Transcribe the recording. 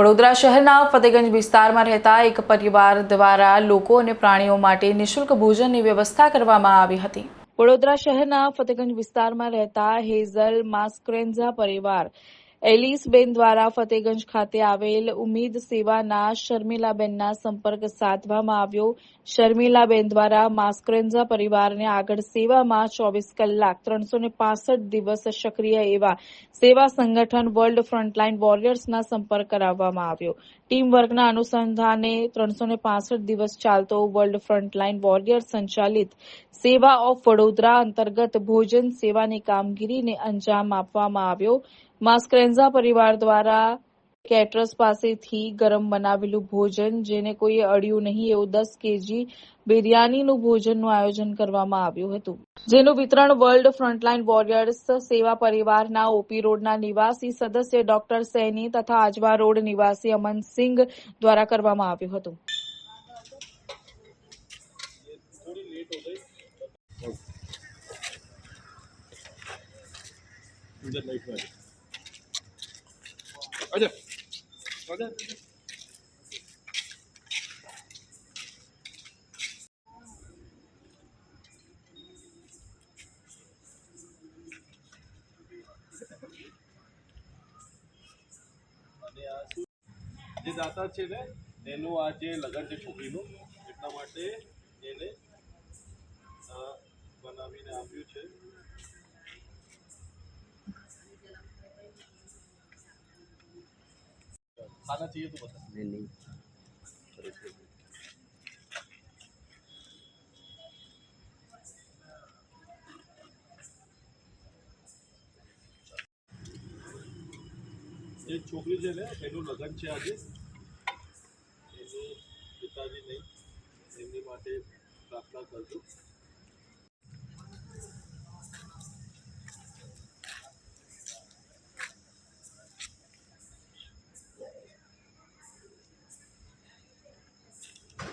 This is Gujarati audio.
વડોદરા શહેરના ફતેગંજ વિસ્તારમાં રહેતા એક પરિવાર દ્વારા લોકો અને પ્રાણીઓ માટે નિઃશુલ્ક ભોજનની વ્યવસ્થા કરવામાં આવી હતી. વડોદરા શહેરના ફતેગંજ વિસ્તારમાં રહેતા હેઝલ માસ્ક્રેન્ઝા પરિવાર એલિસબેન દ્વારા ફતેગંજ ખાતે આવેલ ઉમેદ સેવાના શર્મિલાબેનના સંપર્ક સાધવામાં આવ્યો. શર્મિલાબેન દ્વારા માસ્કરેન્ઝા પરિવારને આગળ સેવામાં ચોવીસ કલાક ત્રણસો દિવસ સક્રિય એવા સેવા સંગઠન વર્લ્ડ ફ્રન્ટલાઇન વોરિયર્સના સંપર્ક કરાવવામાં આવ્યો. ટીમ વર્કના અનુસંધાને ત્રણસો દિવસ ચાલતો વર્લ્ડ ફ્રન્ટલાઇન વોરિયર સંચાલિત સેવા ઓફ વડોદરા અંતર્ગત ભોજન સેવાની કામગીરીને અંજામ આપવામાં આવ્યો. માસ્કરેન્ઝા પરિવાર દ્વારા કેટરસ પાસેથી ગરમ બનાવેલું ભોજન, જેને કોઈ અડ્યું નહીં એવું દસ કેજી બિરયાનીનું ભોજનનું આયોજન કરવામાં આવ્યું હતું. જેનું વિતરણ વર્લ્ડ ફ્રન્ટલાઇન વોરિયર્સ સેવા પરિવારના ઓપી રોડના નિવાસી સદસ્ય ડોક્ટર સૈની તથા આજવા રોડ નિવાસી અમનસિંહ દ્વારા કરવામાં આવ્યું હતું. ઉધર Hadi. Hadi. જે દાતા છે ને, એનું આ જે લગ્ન છે છોકરીનું, એટલા માટે એને खाना चाहिए तो बता नहीं नहीं એ છોકરી છે ને એનું લગ્ન છે આજે એનું પિતાજી નહીં એમની માટે પ્રાર્થના કરજો